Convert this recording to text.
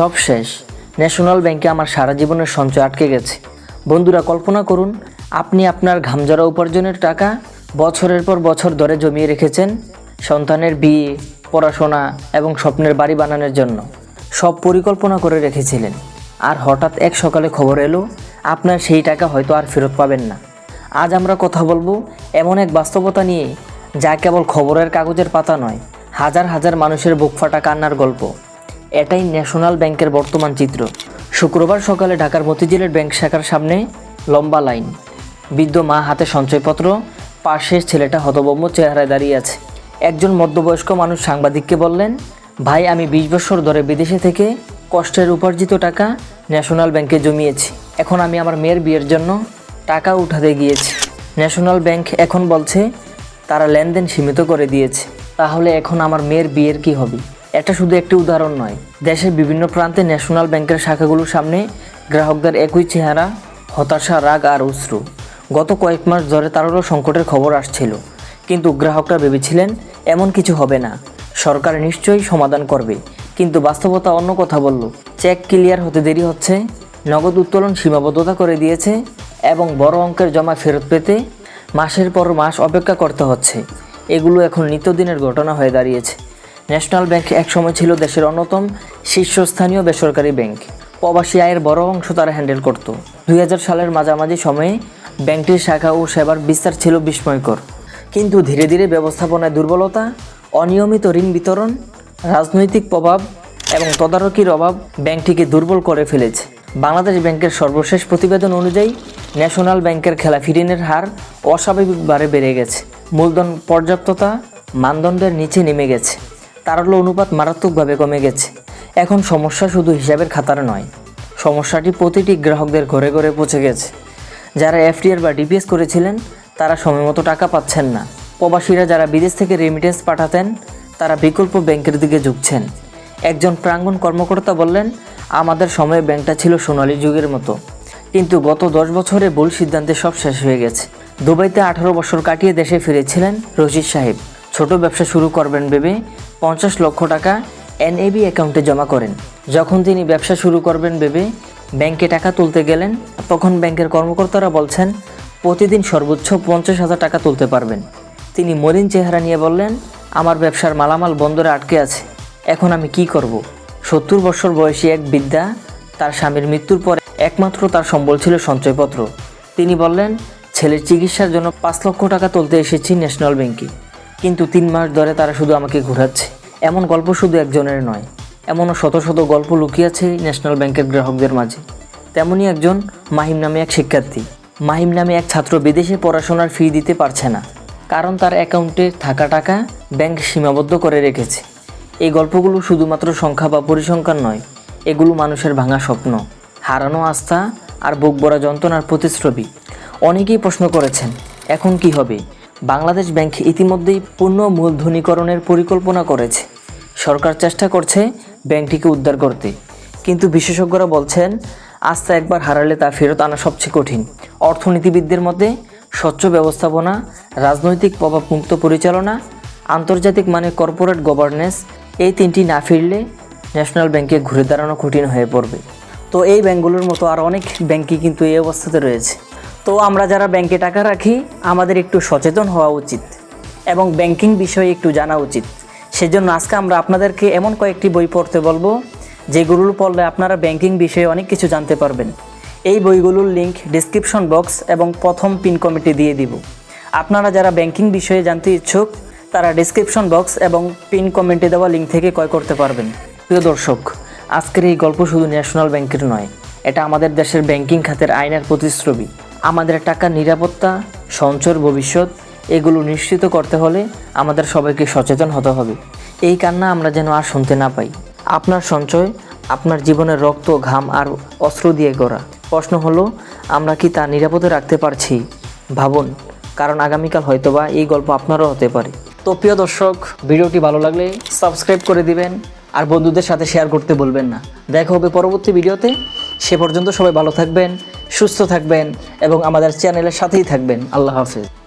সব শেষ। ন্যাশনাল ব্যাংকে আমার সারা জীবনের সঞ্চয় আটকে গেছে। বন্ধুরা, কল্পনা করুন, আপনি আপনার ঘামজরা উপার্জনের টাকা বছরের পর বছর ধরে জমিয়ে রেখেছেন সন্তানের বিয়ে, পড়াশোনা এবং স্বপ্নের বাড়ি বানানোর জন্য। সব পরিকল্পনা করে রেখেছিলেন। আর হঠাৎ এক সকালে খবর এলো, আপনার সেই টাকা হয়তো আর ফেরত পাবেন না। আজ আমরা কথা বলব এমন এক বাস্তবতা নিয়ে, যা কেবল খবরের কাগজের পাতা নয়, হাজার হাজার মানুষের বুক ফাটা কান্নার গল্প। এটাই ন্যাশনাল ব্যাংকের বর্তমান চিত্র। শুক্রবার সকালে ঢাকার মতিঝিলের ব্যাংক শাখার সামনে লম্বা লাইন। বৃদ্ধ মা হাতে সঞ্চয়পত্র, পাশে ছেলেটা হতবম্ব চেহারায় দাঁড়িয়ে আছে। একজন মধ্যবয়স্ক মানুষ সাংবাদিককে বললেন, ভাই, আমি বিশ বছর ধরে বিদেশে থেকে কষ্টের উপার্জিত টাকা ন্যাশনাল ব্যাংকে জমিয়েছি। এখন আমি আমার মেয়ের বিয়ের জন্য টাকা উঠাতে গিয়েছি। ন্যাশনাল ব্যাংক এখন বলছে, তারা লেনদেন সীমিত করে দিয়েছে। তাহলে এখন আমার মেয়ের বিয়ের কি হবে? এটা শুধু একটি উদাহরণ নয়। দেশের বিভিন্ন প্রান্তে ন্যাশনাল ব্যাংকের শাখাগুলোর সামনে গ্রাহকদের একই চেহারা, হতাশা, রাগ আর অশ্রু। গত কয়েক মাস ধরে তারও সংকটের খবর আসছিল। কিন্তু গ্রাহকরা ভেবেছিলেন, এমন কিছু হবে না। সরকার নিশ্চয়ই সমাধান করবে। কিন্তু বাস্তবতা অন্য কথা বলল। চেক ক্লিয়ার হতে দেরি হচ্ছে, নগদ উত্তোলন সীমাবদ্ধতা করে দিয়েছে এবং বড় অঙ্কের জমা ফেরত পেতে মাসের পর মাস অপেক্ষা করতে হচ্ছে। এগুলো এখন নিত্যদিনের ঘটনা হয়ে দাঁড়িয়েছে। ন্যাশনাল ব্যাংক একসময় ছিল দেশের অন্যতম শীর্ষস্থানীয় বেসরকারি ব্যাংক। প্রবাসী আয়ের বড় অংশ তারা হ্যান্ডেল করত। দুই হাজার সালের মাঝামাঝি সময়ে ব্যাংকটির শাখা ও সেবার বিস্তার ছিল বিস্ময়কর। কিন্তু ধীরে ধীরে ব্যবস্থাপনায় দুর্বলতা, অনিয়মিত ঋণ বিতরণ, রাজনৈতিক প্রভাব এবং তদারকির অভাব ব্যাংকটিকে দুর্বল করে ফেলেছে। বাংলাদেশ ব্যাংকের সর্বশেষ প্রতিবেদন অনুযায়ী, ন্যাশনাল ব্যাংকের খেলাফি ঋণের হার অস্বাভাবিকভাবে বেড়ে গেছে। মূলধন পর্যাপ্ততা, মানদণ্ডের নিচে নেমে গেছে। তারল্য অনুপাত মারাত্মকভাবে কমে গেছে। এখন সমস্যা শুধু হিসাবের খাতার নয়, সমস্যাটি প্রতিটি গ্রাহকদের ঘরে ঘরে পৌঁছে গেছে। যারা এফডিআর বা ডিপিএস করেছিলেন, তারা সময়মতো টাকা পাচ্ছেন না। প্রবাসীরা যারা বিদেশ থেকে রেমিটেন্স পাঠাতেন, তারা বিকল্প ব্যাংকের দিকে ঝুঁকছেন। একজন প্রাঙ্গণ কর্মকর্তা বললেন, আমাদের সময়ে ব্যাংকটা ছিল সোনালী যুগের মতো। কিন্তু গত দশ বছরে ভুল সিদ্ধান্তে সব শেষ হয়ে গেছে। দুবাইতে আঠারো বছর কাটিয়ে দেশে ফিরেছিলেন রশিদ সাহেব। ছোট ব্যবসা শুরু করবেন ভেবে পঞ্চাশ লক্ষ টাকা এনএবি অ্যাকাউন্টে জমা করেন। যখন তিনি ব্যবসা শুরু করবেন ভেবে ব্যাংকে টাকা তুলতে গেলেন, তখন ব্যাংকের কর্মকর্তারা বলছেন, প্রতিদিন সর্বোচ্চ পঞ্চাশ হাজার টাকা তুলতে পারবেন। তিনি মলিন চেহারা নিয়ে বললেন, আমার ব্যবসার মালামাল বন্দরে আটকে আছে, এখন আমি কি করব? সত্তর বছর বয়সী এক বিদ্যা তার স্বামীর মৃত্যুর পরে একমাত্র তার সম্বল ছিল সঞ্চয়পত্র। তিনি বললেন, ছেলের চিকিৎসার জন্য পাঁচ লক্ষ টাকা তুলতে এসেছি ন্যাশনাল ব্যাংকে। কিন্তু তিন মাস ধরে তারা শুধু আমাকে ঘোরাচ্ছে। এমন গল্প শুধু একজনের নয়, এমনও শত শত গল্প লুকিয়ে আছে ন্যাশনাল ব্যাংকের গ্রাহকদের মাঝে। তেমনই একজন মাহিম নামে এক শিক্ষার্থী। মাহিম নামে এক ছাত্র বিদেশে পড়াশোনার ফি দিতে পারছে না। কারণ তার অ্যাকাউন্টে থাকা টাকা ব্যাংক সীমাবদ্ধ করে রেখেছে। এই গল্পগুলো শুধুমাত্র সংখ্যা বা পরিসংখ্যান নয়, এগুলো মানুষের ভাঙা স্বপ্ন, হারানো আস্থা আর বুক ভরা যন্ত্রণার প্রতিশ্রবি অনেকেই প্রশ্ন করেছেন, এখন কি হবে? বাংলাদেশ ব্যাংক ইতিমধ্যেই পূর্ণ মূলধনীকরণের পরিকল্পনা করেছে। সরকার চেষ্টা করছে ব্যাংকটিকে উদ্ধার করতে। কিন্তু বিশেষজ্ঞরা বলছেন, আস্থা একবার হারালে তা ফেরত আনা সবচেয়ে কঠিন। অর্থনীতিবিদদের মধ্যে স্বচ্ছ ব্যবস্থাপনা, রাজনৈতিক প্রভাবমুক্ত পরিচালনা, আন্তর্জাতিক মানে কর্পোরেট গভর্নেন্স, এই তিনটি না ফিরলে ন্যাশনাল ব্যাংকে ঘুরে দাঁড়ানো কঠিন হয়ে পড়বে। তো এই ব্যাংকগুলোর মতো আর অনেক ব্যাংকই কিন্তু এই অবস্থাতে রয়েছে। তো আমরা যারা ব্যাংকে টাকা রাখি, আমাদের একটু সচেতন হওয়া উচিত এবং ব্যাংকিং বিষয়ে একটু জানা উচিত। সেজন্য আজকে আমরা আপনাদেরকে এমন কয়েকটি বই পড়তে বলব যেগুলো পড়লে আপনারা ব্যাংকিং বিষয়ে অনেক কিছু জানতে পারবেন। এই বইগুলোর লিঙ্ক ডিসক্রিপশন বক্স এবং প্রথম পিন কমিটি দিয়ে দিব। আপনারা যারা ব্যাংকিং বিষয়ে জানতে ইচ্ছুক, তারা ডিসক্রিপশন বক্স এবং পিন কমেন্টে দেওয়া লিঙ্ক থেকে ক্রয় করতে পারবেন। প্রিয় দর্শক, আজকের এই গল্প শুধু ন্যাশনাল ব্যাংকের নয়, এটা আমাদের দেশের ব্যাংকিং খাতের আইনের প্রতিশ্রুতি। আমাদের টাকার নিরাপত্তা, সঞ্চয়ের ভবিষ্যৎ, এগুলো নিশ্চিত করতে হলে আমাদের সবাইকে সচেতন হতে হবে। এই কান্না আমরা যেন আর শুনতে না পাই। আপনার সঞ্চয়, আপনার জীবনের রক্ত, ঘাম আর অস্ত্র দিয়ে গড়া। প্রশ্ন হলো, আমরা কি তা নিরাপদে রাখতে পারছি? ভাবুন, কারণ আগামীকাল হয়তোবা এই গল্প আপনারও হতে পারে। তো প্রিয় দর্শক, ভিডিওটি ভালো লাগলে সাবস্ক্রাইব করে দিবেন আর বন্ধুদের সাথে শেয়ার করতে বলবেন না। দেখা হবে পরবর্তী ভিডিওতে। সে পর্যন্ত সবাই ভালো থাকবেন। সুস্থ থাকবেন এবং আমাদের চ্যানেলের সাথেই থাকবেন। আল্লাহ হাফেজ।